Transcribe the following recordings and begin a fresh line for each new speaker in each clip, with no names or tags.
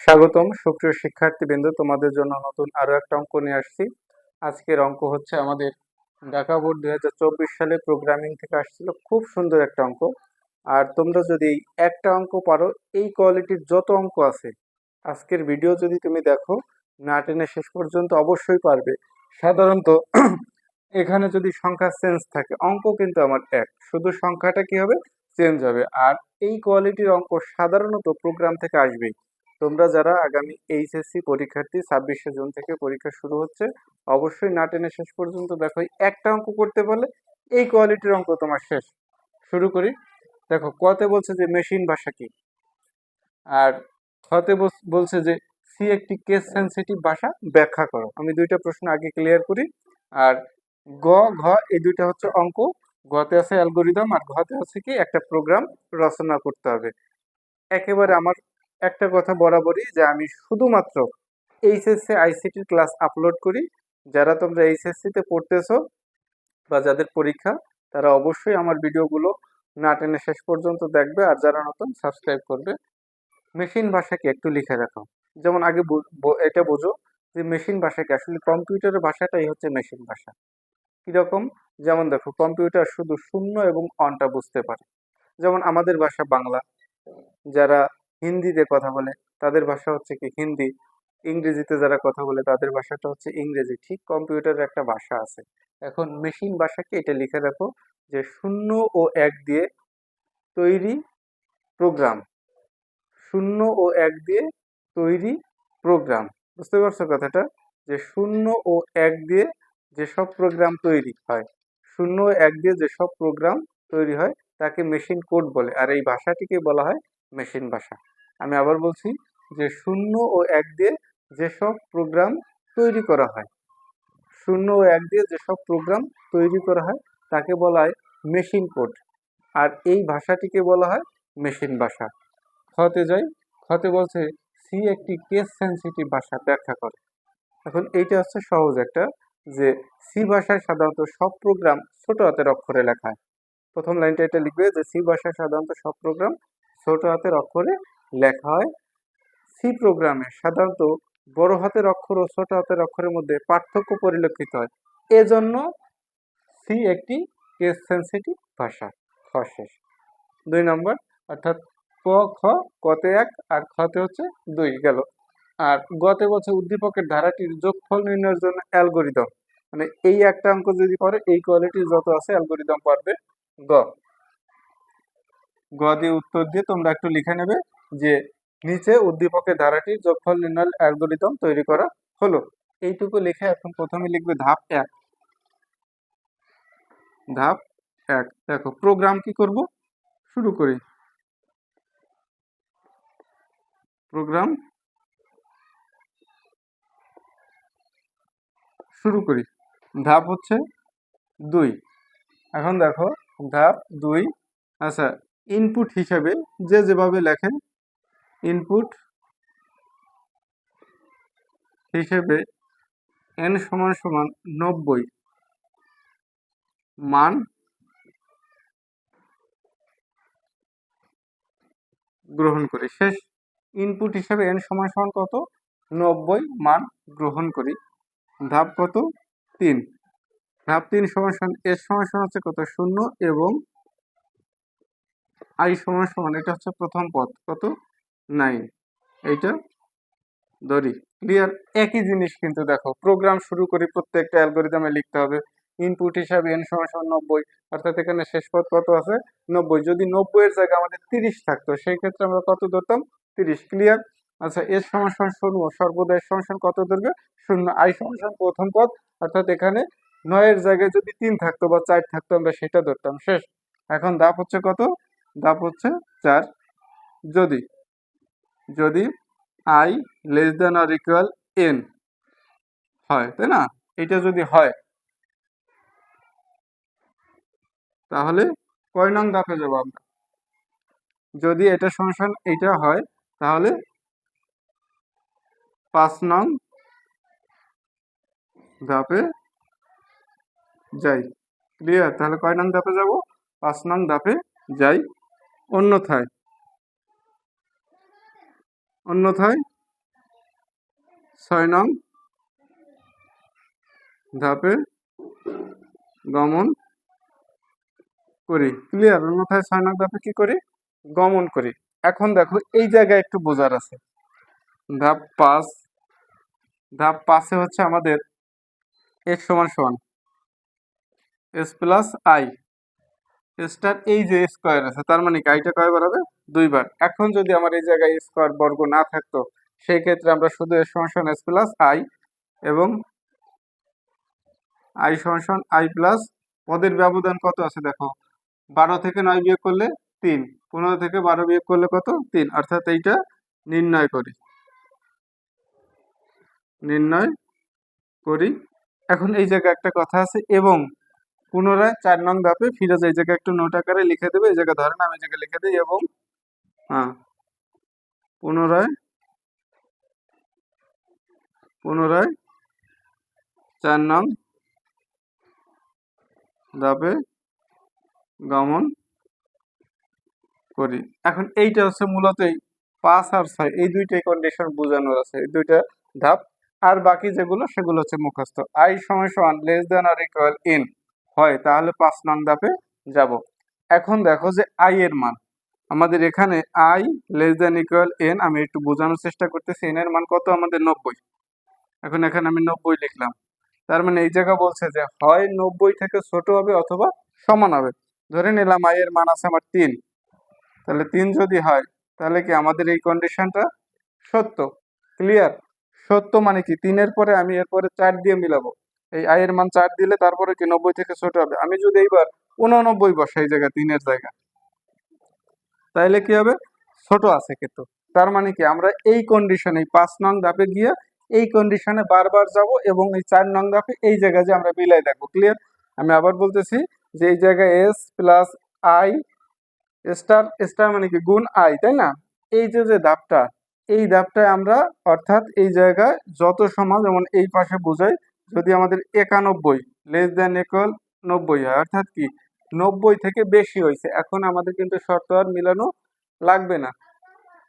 স্বাগতম সুপ্রিয় শিক্ষার্থীবৃন্দ, তোমাদের জন্য নতুন আরও একটা অঙ্ক নিয়ে আসছি। আজকের অঙ্ক হচ্ছে আমাদের ঢাকা বোর্ড দুই হাজার চব্বিশ সালে প্রোগ্রামিং থেকে আসছিল, খুব সুন্দর একটা অঙ্ক। আর তোমরা যদি একটা অঙ্ক পারো, এই কোয়ালিটির যত অঙ্ক আছে, আজকের ভিডিও যদি তুমি দেখো, না টেনে শেষ পর্যন্ত অবশ্যই পারবে। সাধারণত এখানে যদি সংখ্যা চেঞ্জ থাকে, অঙ্ক কিন্তু আমার এক। শুধু সংখ্যাটা কি হবে? চেঞ্জ হবে। আর এই কোয়ালিটির অঙ্ক সাধারণত প্রোগ্রাম থেকে আসবেই। তোমরা যারা আগামী এইচএসসি পরীক্ষার্থী, ছাব্বিশে জুন থেকে পরীক্ষা শুরু হচ্ছে, অবশ্যই না টেনে শেষ পর্যন্ত দেখো একটা অঙ্ক করতে পারলে এই কোয়ালিটির অঙ্ক তোমার শেষ। শুরু করি। দেখো, কতে বলছে যে মেশিন ভাষা কি? আর খতে বলছে যে সি একটি কেস সেন্সিটিভ ভাষা, ব্যাখ্যা করো। আমি দুইটা প্রশ্ন আগে ক্লিয়ার করি। আর গ, ঘ, এই দুইটা হচ্ছে অঙ্ক। গতে আছে অ্যালগোরিদম আর ঘতে হচ্ছে কি? একটা প্রোগ্রাম রচনা করতে হবে। একেবারে আমার একটা কথা বরাবরই যে আমি শুধুমাত্র এইচএসসি আইসিটির ক্লাস আপলোড করি। যারা তোমরা এইচএসসি তে পড়তেছো বা যাদের পরীক্ষা, তারা অবশ্যই আমার ভিডিওগুলো না টেনে শেষ পর্যন্ত দেখবে আর যারা নতুন সাবস্ক্রাইব করবে। মেশিন ভাষাকে একটু লিখে রাখো। যেমন আগে এটা বোঝো যে মেশিন ভাষাকে আসলে কম্পিউটারের ভাষাটাই হচ্ছে মেশিন ভাষা। কীরকম? যেমন দেখো কম্পিউটার শুধু শূন্য এবং অনটা বুঝতে পারে। যেমন আমাদের ভাষা বাংলা। যারা হিন্দিতে কথা বলে। তাদের ভাষা হচ্ছে কি হিন্দি। ইংরেজিতে যারা কথা বলে, তাদের ভাষাটা হচ্ছে ইংরেজি। ঠিক কম্পিউটারের একটা ভাষা আছে। এখন মেশিন ভাষাকে এটা লিখে রাখো যে শূন্য ও এক দিয়ে তৈরি প্রোগ্রাম শূন্য ও এক দিয়ে তৈরি প্রোগ্রাম বুঝতে পারছ কথাটা? যে শূন্য ও এক দিয়ে যেসব প্রোগ্রাম তৈরি হয়, শূন্য ও এক দিয়ে যেসব প্রোগ্রাম তৈরি হয়, তাকে মেশিন কোড বলে। আর এই ভাষাটিকে বলা হয় মেশিন ভাষা। আমি আবার বলছি যে শূন্য ও এক দিয়ে যেসব প্রোগ্রাম তৈরি করা হয়, শূন্য ও এক দিয়ে যেসব প্রোগ্রাম তৈরি করা হয়, তাকে বলা হয় মেশিন কোড আর এই ভাষাটিকে বলা হয় মেশিন ভাষা। খতে যাই খতে বলছে সি একটি কেস সেন্সিটিভ ভাষা ব্যাখ্যা করে। এখন এইটা হচ্ছে সহজ একটা যে সি ভাষায় সাধারণত সব প্রোগ্রাম ছোট হাতের অক্ষরে লেখা হয়। প্রথম লাইনটা এটা লিখবে যে সি ভাষায় সাধারণত সব প্রোগ্রাম ছোট হাতের অক্ষরে লেখা হয়। সি প্রোগ্রামে সাধারণত বড় হাতের অক্ষর ও ছোট হাতের অক্ষরের মধ্যে পার্থক্য পরিলক্ষিত হয়। এজন্য সি একটি কেস সেন্সিটিভ ভাষা, খ শেষ। দুই নম্বর, অর্থাৎ ক খ, কতে এক আর খতে হচ্ছে দুই গেল। আর গতে বলছে উদ্দীপকের ধারাটির যোগফল নির্ণয়ের জন্য অ্যালগোরিদম। মানে এই একটা অঙ্ক যদি পড়ে এই কোয়ালিটির যত আছে অ্যালগোরিদম পারবে গ। গ দিয়ে উত্তর দিয়ে তোমরা একটু লিখে নেবে। যে নিচে উদ্দীপকের ধারাটি যোগফল নির্ণয়ের অ্যালগোরিদম তৈরি করা হলো। এইটুকু লিখে এখন প্রথমে লিখবে ধাপ এক। ধাপ এক। দেখো প্রোগ্রাম কি করব? শুরু করি। প্রোগ্রাম শুরু করি। ধাপ হচ্ছে দুই। এখন দেখো, ধাপ দুই। আচ্ছা ইনপুট হিসাবে যে যেভাবে লেখে ইনপুট হিসেবে এন সমান সমান নব্বই মান গ্রহণ করি। শেষ ইনপুট হিসেবে এন সমান সমান কত? নব্বই মান গ্রহণ করি। ধাপ কত? তিন। ধাপ তিন সমান সমান এর সমান সমান হচ্ছে কত? শূন্য এবং আই সমান সমান, এটা হচ্ছে প্রথম পদ। কত? নাইন এইটা? ধরি ক্লিয়ার একই জিনিস কিন্তু দেখো প্রোগ্রাম শুরু করি প্রত্যেকটা অ্যালগোরিদমে লিখতে হবে। ইনপুট হিসাবে এন সমান নব্বই, অর্থাৎ এখানে শেষ পদ কত আছে? নব্বই। যদি নব্বই এর জায়গায় আমাদের তিরিশ থাকতো, সেই ক্ষেত্রে আমরা কত ধরতাম? তিরিশ। ক্লিয়ার আচ্ছা এর সমান শূন্য, সর্বদা এর সমান কত ধরবে? শূন্য। আই সমান প্রথম পদ, অর্থাৎ এখানে নয়ের জায়গায় যদি তিন থাকতো বা চার থাকতো, আমরা সেটা ধরতাম। শেষ। এখন ধাপ হচ্ছে কত? ধাপ হচ্ছে চার। যদি যদি I less than R equal N হয়, তাই না? এটা যদি হয়, তাহলে কয় নং ধাপে যাব আমরা? যদি এটা সংসান এটা হয়, তাহলে পাঁচ নং ধাপে যাই। ক্লিয়ার তাহলে কয় নং ধাপে যাব? পাঁচ নং ধাপে যাই অন্যথায়। অন্যথায় ছয় নং ধাপে গমন করি। ক্লিয়ার অন্যথায় ছয় নং ধাপে কি করি? গমন করি। এখন দেখো, এই জায়গায় একটু বোঝার আছে। ধাপ পাঁচ। ধাপ পাঁচে হচ্ছে আমাদের এক্স সমান সমান। এস প্লাস আই স্টার এই যে স্কোয়ার আছে, তার মানে কি? আইটা কয়বার হবে? দুইবার। এখন যদি আমার এই জায়গায় স্কোয়ার বর্গ না থাকতো সেই ক্ষেত্রে আমরা শুধু এস সমান এস প্লাস আই এবং আই সমান আই প্লাস ওদের ব্যবধান কত আছে দেখো? বারো থেকে নয় বিয়োগ করলে তিন, পনেরো থেকে বারো বিয়োগ করলে কত? তিন। অর্থাৎ এইটা নির্ণয় করি। নির্ণয় করি। এখন এই জায়গায় একটা কথা আছে এবং পুনরায় চার নং ধাপে ফিরে যায় এই জায়গায় একটু নোট আকারে লিখে দেবে। এই জায়গায় ধরেন আমি এই জায়গায় লিখে দিই এবং হ্যাঁ। পুনরায়? পুনরায়? চার নং? ধাপে গমন করি। এখন এইটা হচ্ছে মূলত পাঁচ আর ছয়, এই দুইটাই কন্ডিশন বোঝানোর আছে। এই দুইটা ধাপ, আর বাকি যেগুলো, সেগুলো হচ্ছে মুখস্থ। আই সময় সমান লেস দেন আর ইকুয়াল ইন হয়, তাহলে পাঁচ নং ধাপে যাব। এখন দেখো যে আই এর মান। আমাদের এখানে I less than equal N আমি একটু বোঝানোর চেষ্টা করতেছি এন এর মান কত? আমাদের নব্বই। এখন এখানে আমি নব্বই লিখলাম। তার মানে এই জায়গা বলছে যে হয় নব্বই থেকে ছোট হবে অথবা সমান হবে। ধরে নিলাম আই এর মান আছে আমার তিন। তাহলে তিন যদি হয়, তাহলে কি আমাদের এই কন্ডিশনটা সত্য? ক্লিয়ার সত্য মানে কি? তিনের পরে আমি এরপরে চার দিয়ে মিলাবো। এই আই এর মান চার দিলে তারপরে কি নব্বই থেকে ছোট হবে? আমি যদি এইবার উননব্বই বসাই জায়গা, তিনের জায়গা তাইলে কি হবে? ছোট আছে কিন্তু। তার মানে কি? আমরা এই কন্ডিশনে পাঁচ নং ধাপে গিয়ে এই কন্ডিশনে বারবার যাব এবং এই চার নং ধাপে এই জায়গায় যে আমরা বিলাই দেখব। ক্লিয়ার আমি আবার বলতেছি যে এই জায়গায় S plus I star star মানে কি? গুণ আই তাই না? এই যে যে ধাপটা, এই ধাপটায় আমরা অর্থাৎ এই জায়গায় যত সমান যেমন এই পাশে বোঝাই, যদি আমাদের একানব্বই লেস দেন একল নব্বই হয়, অর্থাৎ কি? নব্বই থেকে বেশি হয়েছে। এখন আমাদের কিন্তু শর্ত আর মিলানো লাগবে না।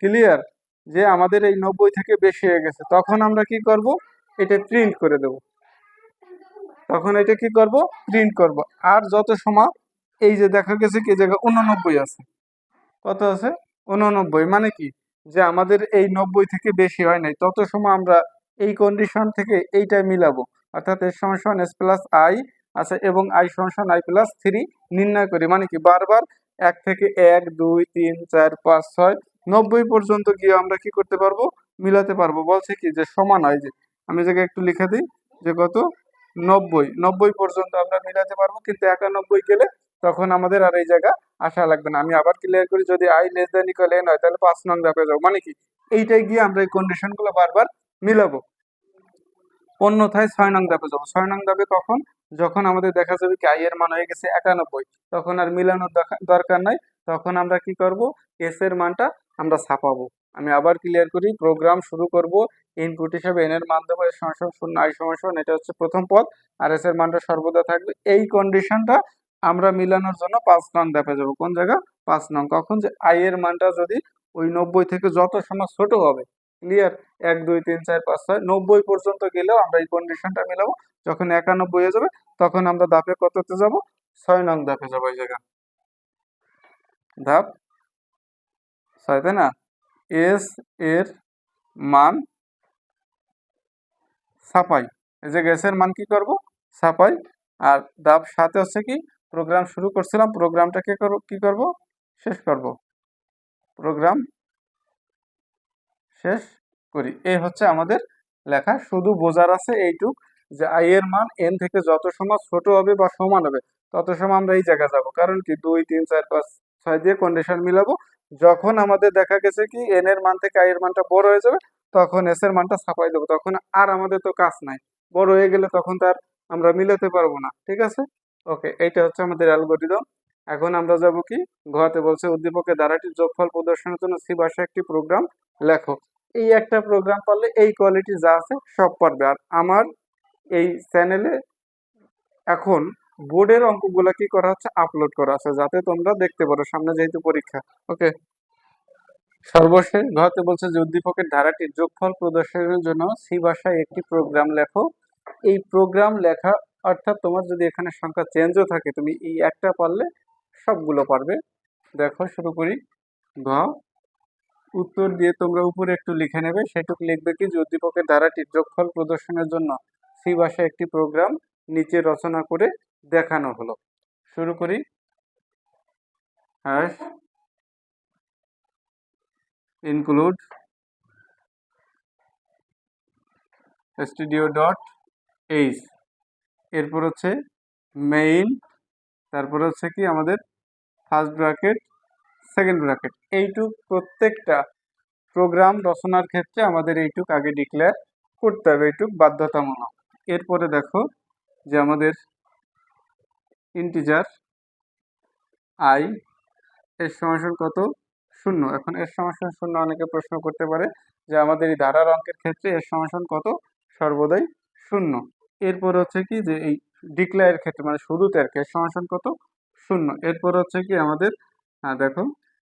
ক্লিয়ার যে আমাদের এই নব্বই থেকে বেশি হয়ে গেছে। তখন আমরা কি করব? এটা প্রিন্ট করে দেব। তখন এটা কি করব? প্রিন্ট করব। আর যত সময়, এই যে দেখা গেছে কি জায়গায় উননব্বই আছে। কত আছে? উননব্বই মানে কি? যে আমাদের এই নব্বই থেকে বেশি হয় নাই। তত সময় আমরা এই কন্ডিশন থেকে এইটা মিলাবো। অর্থাৎ এর সমান সমান এস প্লাস আই আছে এবং আই সমান আই প্লাস থ্রি নির্ণয় করি মানে কি বারবার এক থেকে এক, দুই, তিন, চার, পাঁচ, ছয়, নব্বই পর্যন্ত গিয়ে আমরা কি করতে পারব? মিলাতে পারব। বলছে কি যে সমান হয় যে, আমি জায়গায় একটু লিখে দিই যে কত? নব্বই। নব্বই পর্যন্ত আমরা মিলাতে পারব, কিন্তু একানব্বই গেলে তখন আমাদের আর এই জায়গা আসা লাগবে না। আমি আবার ক্লিয়ার করি, যদি I less than equal N হয়, তাহলে পাঁচ নং ধাপে যাব। মানে কি? এইটাই গিয়ে আমরা এই কন্ডিশনগুলো বারবার মিলাবো। অন্যথায় ছয় নং ধাপে যাব। ছয় নং ধাপে কখন যখন আমাদের দেখা যাবে কি আই এর মান হয়ে গেছে একানব্বই, তখন আর মিলানোর দরকার- নাই, তখন আমরা কি করব? এস এর মানটা আমরা ছাপাবো। আমি আবার ক্লিয়ার করি প্রোগ্রাম শুরু করব ইনপুট হিসাবে এন এর মান দেবো এর শূন্য আই সমান এটা হচ্ছে প্রথম পদ, আর এস এর মানটা সর্বদা থাকবে, এই কন্ডিশনটা আমরা মিলানোর জন্য পাঁচ নং ধাপে যাব। কোন জায়গা? পাঁচ নং। কখন যে আই এর মানটা যদি ওই নব্বই থেকে যত সময় ছোট হবে ক্লিয়ার এক, দুই, তিন, চার, পাঁচ, ছয়, নব্বই পর্যন্ত গেলেও আমরা এই কন্ডিশনটা মিলাবো। যখন একানব্বই হয়ে যাবে, তখন আমরা ধাপে কততে যাব? ছয় নং ধাপে যাব এই জায়গা ধাপ? ছয়, তাই না? এস এর মান ছাপাই। এই যে গ্যাসের মান কি করব? ছাপাই। আর ধাপ সাথে হচ্ছে কি? প্রোগ্রাম শুরু করছিলাম প্রোগ্রামটা কে করব? কি করব? শেষ করব। প্রোগ্রাম শেষ করি। এই হচ্ছে আমাদের লেখা। শুধু বোঝার আছে এইটুক যে আই এর মান এন থেকে যত সময় ছোট হবে বা সমান হবে, তত সময় আমরা এই জায়গায় যাব। কারণ কি? দুই, তিন, চার, পাঁচ, ছয় দিয়ে কন্ডিশন মিলাবো। যখন আমাদের দেখা গেছে কি এন এর মান থেকে আই এর মানটা বড় হয়ে যাবে, তখন এস এর মানটা ছাপাই দেবো। তখন আর আমাদের তো কাজ নাই। বড় হয়ে গেলে তখন তার আমরা মিলাতে পারব না। ঠিক আছে? ওকে, এইটা হচ্ছে আমাদের অ্যালগোরিদম এখন আমরা যাব কি? ঘতে বলছে, উদ্দীপকের ধারাটির যোগফল প্রদর্শনের জন্য সি ভাষা একটি প্রোগ্রাম লেখো। এই একটা প্রোগ্রাম পারলে এই কোয়ালিটি যা আছে সব পারবে। আর আমার এই চ্যানেলে এখন বোর্ডের অঙ্কগুলো কি করা হচ্ছে? আপলোড করা আছে, যাতে তোমরা দেখতে পারো। সামনে যেহেতু পরীক্ষা ওকে সর্বশেষ ঘতে বলছে যে উদ্দীপকের ধারাটির যোগফল প্রদর্শনের জন্য সি ভাষায় একটি প্রোগ্রাম লেখো। এই প্রোগ্রাম লেখা, অর্থাৎ তোমার যদি এখানে সংখ্যা চেঞ্জও থাকে, তুমি এই একটা পারলে সবগুলো পারবে। দেখো শুরু করি। ঘ উত্তর দিয়ে তোমরা উপরে একটু লিখে নেবে, সেটুকু লিখবে কি যে ধারাটির যোগফল প্রদর্শনের জন্য সি ভাষায় একটি প্রোগ্রাম নিচে রচনা করে দেখানো হলো। শুরু করি। Hash include studio dot H এরপর হচ্ছে মেইন তারপর হচ্ছে কি আমাদের ফার্স্ট ব্র্যাকেট সেকেন্ড ব্র্যাকেট এইটুক প্রত্যেকটা প্রোগ্রাম রচনার ক্ষেত্রে আমাদের এইটুক আগে ডিক্লেয়ার করতে হবে, এইটুক বাধ্যতামূলক। এরপরে দেখো যে আমাদের ইন্টিজার আই এর সমাসন কত? শূন্য। এখন এর সমাসন শূন্য অনেকে প্রশ্ন করতে পারে যে আমাদের এই ধারার অঙ্কের ক্ষেত্রে এর সমাসন কত? সর্বদাই শূন্য। এরপর হচ্ছে কি যে এই ডিক্লায়ের ক্ষেত্রে মানে শুরুতে আর কি, এর সমাসন কত? শূন্য। এরপর হচ্ছে কি আমাদের দেখো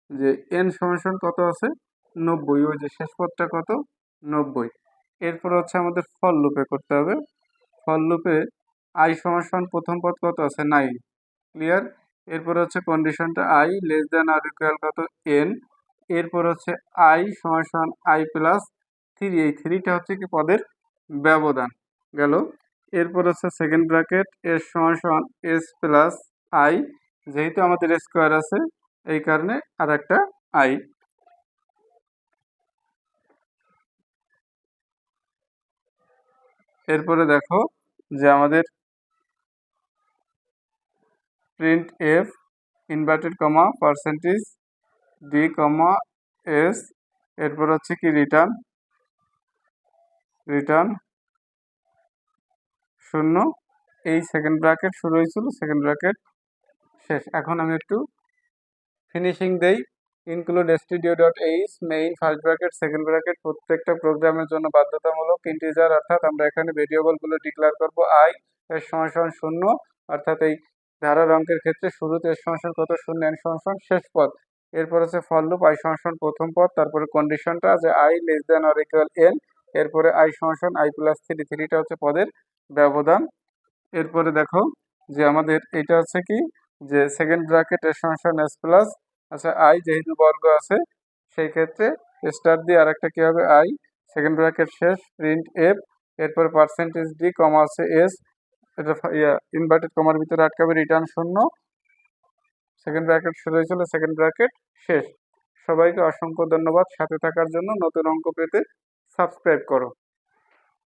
যে এন সমাসন কত আছে? নব্বই। ওই যে শেষ পদটা কত? নব্বই। এরপর হচ্ছে আমাদের ফল লুপে করতে হবে। ফল লুপে আই সমাসন প্রথম পদ কত আছে? নাইন ক্লিয়ার এরপর হচ্ছে কন্ডিশনটা I less than R equal কত? এন এরপর হচ্ছে আই সমান আই প্লাস থ্রি এই থ্রিটা হচ্ছে কি পদের ব্যবধান। গেল? এরপর হচ্ছে সেকেন্ড ব্র্যাকেট এস সমান এস প্লাস আই যেহেতু আমাদের স্কোয়ার আছে এই কারণে আর একটা আই। এরপরে দেখো যে আমাদের print F inverted comma percentage D comma S এরপর হচ্ছে কি রিটার্ন রিটার্ন শূন্য। এই সেকেন্ড ব্র্যাকেট শুরু হয়েছিল সেকেন্ড ব্র্যাকেট শেষ। এখন আমি একটু ফিনিশিং দেই include studio dot H main first bracket second bracket প্রত্যেকটা প্রোগ্রামের জন্য বাধ্যতামূলক ইন্টিজার অর্থাৎ আমরা এখানে ভেরিয়েবলগুলো ডিক্লেয়ার করব আই এর সমান শূন্য, অর্থাৎ এই ধারার অঙ্কের ক্ষেত্রে শুরুতে এর সমান কত শূন্য এন সমান শেষ পদ। এরপর হচ্ছে ফল লুপ আই সমান প্রথম পদ, তারপরে কন্ডিশনটা যে I less than or equal N এরপরে আই সমান আই প্লাস থ্রি থ্রিটা হচ্ছে পদের ব্যবধান। এরপরে দেখো যে আমাদের এটা হচ্ছে কি? যে সেকেন্ড ব্র্যাকেট এর সমান এস প্লাস আচ্ছা আই যেহেতু বর্গ আছে, সেই ক্ষেত্রে স্টার দিয়ে আরেকটা কি হবে? আই সেকেন্ড ব্র্যাকেট শেষ প্রিন্ট এফ এরপর পার্সেন্টেজ ডি কমা আছে এস এটা ইয়া ইনভার্টেড কমার ভিতরে আটকাবে রিটার্ন শূন্য। সেকেন্ড ব্র্যাকেট শুরু হয়েছিল সেকেন্ড ব্র্যাকেট শেষ। সবাইকে অসংখ্য ধন্যবাদ, সাথে থাকার জন্য নতুন অঙ্ক পেতে সাবস্ক্রাইব করো।